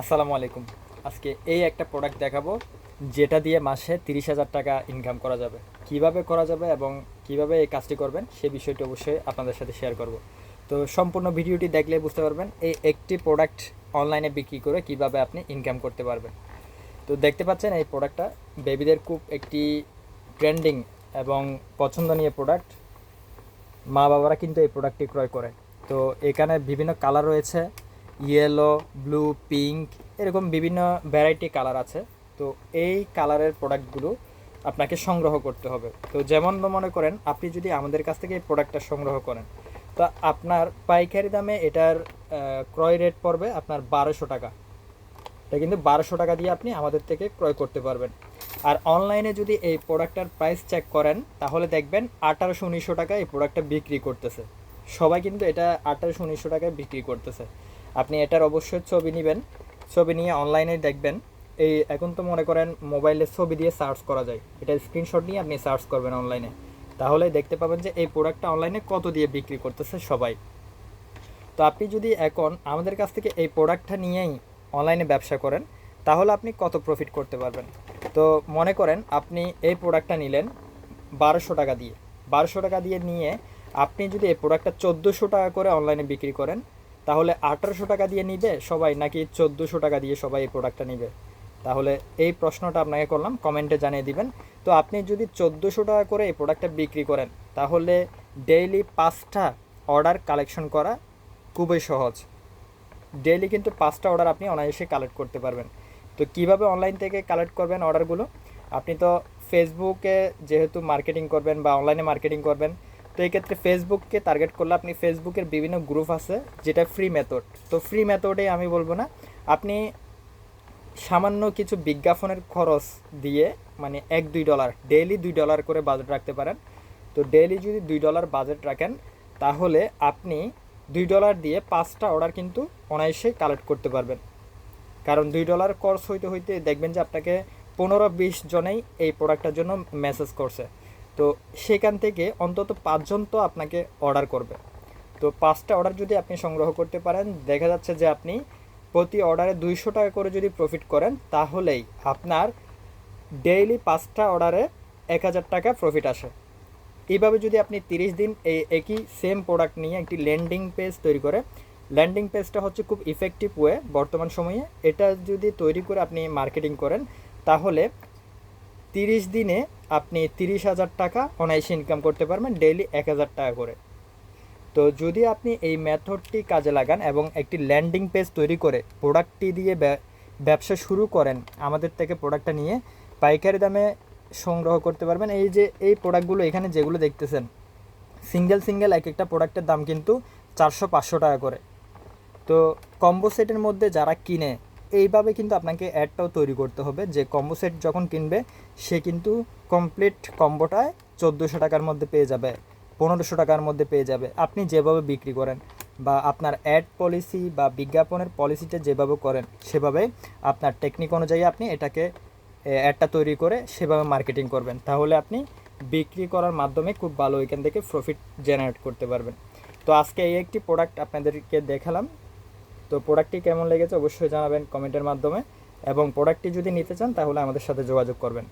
আসসালামু আলাইকুম। আজকে এই একটা প্রোডাক্ট দেখাবো, যেটা দিয়ে মাসে তিরিশ হাজার টাকা ইনকাম করা যাবে। কীভাবে করা যাবে এবং কীভাবে এই কাজটি করবেন, সে বিষয়টি অবশ্যই আপনাদের সাথে শেয়ার করব। তো সম্পূর্ণ ভিডিওটি দেখলে বুঝতে পারবেন, এই একটি প্রোডাক্ট অনলাইনে বিক্রি করে কীভাবে আপনি ইনকাম করতে পারবেন। তো দেখতে পাচ্ছেন এই প্রোডাক্টটা বেবিদের খুব একটি ট্রেন্ডিং এবং পছন্দনীয় প্রোডাক্ট মা বাবারা কিন্তু এই প্রোডাক্টটি ক্রয় করে। তো এখানে বিভিন্ন কালার রয়েছে ইয়েলো ব্লু পিঙ্ক এরকম বিভিন্ন ভ্যারাইটি কালার আছে। তো এই কালারের প্রোডাক্টগুলো আপনাকে সংগ্রহ করতে হবে। তো যেমন মনে করেন, আপনি যদি আমাদের কাছ থেকে এই প্রোডাক্টটা সংগ্রহ করেন, তো আপনার পাইকারি দামে এটার ক্রয় রেট পড়বে আপনার বারোশো টাকা। এটা কিন্তু বারোশো টাকা দিয়ে আপনি আমাদের থেকে ক্রয় করতে পারবেন। আর অনলাইনে যদি এই প্রোডাক্টটার প্রাইস চেক করেন, তাহলে দেখবেন আঠারোশো উনিশশো টাকা এই প্রোডাক্টটা বিক্রি করতেছে। সবাই কিন্তু এটা আঠারোশো উনিশশো টাকায় বিক্রি করতেছে। আপনি এটার অবশ্যই ছবি নেবেন, ছবি নিয়ে অনলাইনে দেখবেন। এই এখন তো মনে করেন মোবাইলে ছবি দিয়ে সার্চ করা যায়। এটা স্ক্রিনশট নিয়ে আপনি সার্চ করবেন অনলাইনে তাহলে দেখতে পাবেন যে এই প্রোডাক্টটা অনলাইনে কত দিয়ে বিক্রি করতেছে সবাই। তো আপনি যদি এখন আমাদের কাছ থেকে এই প্রোডাক্টটা নিয়েই অনলাইনে ব্যবসা করেন, তাহলে আপনি কত প্রফিট করতে পারবেন? তো মনে করেন আপনি এই প্রোডাক্টটা নিলেন বারোশো টাকা দিয়ে। বারোশো টাকা দিয়ে নিয়ে আপনি যদি এই প্রোডাক্টটা চোদ্দোশো টাকা করে অনলাইনে বিক্রি করেন তাহলে আঠারোশো টাকা দিয়ে নিবে সবাই নাকি চোদ্দোশো টাকা দিয়ে সবাই এই প্রোডাক্টটা নিবে? তাহলে এই প্রশ্নটা আপনাকে করলাম, কমেন্টে জানিয়ে দিবেন। তো আপনি যদি চোদ্দোশো টাকা করে এই প্রোডাক্টটা বিক্রি করেন, তাহলে ডেইলি পাঁচটা অর্ডার কালেকশন করা খুবই সহজ। ডেইলি কিন্তু পাঁচটা অর্ডার আপনি অনায়াসে কালেক্ট করতে পারবেন। তো কীভাবে অনলাইন থেকে কালেক্ট করবেন অর্ডারগুলো আপনি তো ফেসবুকে যেহেতু মার্কেটিং করবেন বা অনলাইনে মার্কেটিং করবেন তো এই ক্ষেত্রে ফেসবুককে টার্গেট করলে আপনি ফেসবুকের বিভিন্ন গ্রুপ আছে, যেটা ফ্রি মেথড তো ফ্রি মেথডে আমি বলব না, আপনি সামান্য কিছু বিজ্ঞাপনের খরচ দিয়ে মানে এক, দুই ডলার ডেইলি দুই ডলার করে বাজেট রাখতে পারেন। তো ডেইলি যদি দুই ডলার বাজেট রাখেন, তাহলে আপনি দুই ডলার দিয়ে পাঁচটা অর্ডার কিন্তু অনায়াসেই কালেক্ট করতে পারবেন। কারণ দুই ডলার কোর্স হইতে হইতে দেখবেন যে আপনাকে পনেরো, বিশ জনেই এই প্রোডাক্টটার জন্য মেসেজ করছে। তো সেখান থেকে অন্তত পাঁচজন তো আপনাকে অর্ডার করবে। তো পাঁচটা অর্ডার যদি আপনি সংগ্রহ করতে পারেন, দেখা যাচ্ছে যে আপনি প্রতি অর্ডারে দুইশো টাকা করে যদি প্রফিট করেন, তাহলেই আপনার ডেইলি পাঁচটা অর্ডারে এক হাজার টাকা প্রফিট আসে। এইভাবে যদি আপনি তিরিশ দিন এই একই সেম প্রোডাক্ট নিয়ে একটি ল্যান্ডিং পেজ তৈরি করে ল্যান্ডিং পেজটা হচ্ছে খুব ইফেক্টিভ ওয়ে বর্তমান সময়ে। এটা যদি তৈরি করে আপনি মার্কেটিং করেন, তাহলে তিরিশ দিনে আপনি তিরিশ হাজার টাকা অনায়াসে ইনকাম করতে পারবেন ডেইলি এক হাজার টাকা করে। তো যদি আপনি এই মেথডটি কাজে লাগান এবং একটি ল্যান্ডিং পেজ তৈরি করে প্রোডাক্টটি দিয়ে ব্যা- ব্যবসা শুরু করেন, আমাদের থেকে প্রোডাক্টটা নিয়ে পাইকারি দামে সংগ্রহ করতে পারবেন। এই যে, এই প্রোডাক্টগুলো এখানে যেগুলো দেখতেছেন সিঙ্গেল সিঙ্গেল এক একটা প্রোডাক্টের দাম কিন্তু চারশো, পাঁচশো টাকা করে। তো কম্বো সেটের মধ্যে যারা কিনে এইভাবে কিন্তু আপনাকে অ্যাডটাও তৈরি করতে হবে। যে কম্বো সেট যখন কিনবে, সে কিন্তু কমপ্লিট কম্বোটায় চোদ্দোশো টাকার মধ্যে পেয়ে যাবে, পনেরোশো টাকার মধ্যে পেয়ে যাবে। আপনি যেভাবে বিক্রি করেন বা আপনার অ্যাড পলিসি বা বিজ্ঞাপনের পলিসিটা যেভাবে করেন, সেভাবে আপনার টেকনিক অনুযায়ী আপনি এটাকে অ্যাডটা তৈরি করে সেভাবে মার্কেটিং করবেন। তাহলে আপনি বিক্রি করার মাধ্যমে খুব ভালো এখান থেকে প্রফিট জেনারেট করতে পারবেন। তো আজকে এই একটি প্রোডাক্ট আপনাদেরকে দেখালাম। তো প্রোডাক্টটি কেমন লেগেছে অবশ্যই জানাবেন কমেন্টের মাধ্যমে। এবং প্রোডাক্টটি যদি নিতে চান তাহলে আমাদের সাথে যোগাযোগ করবেন।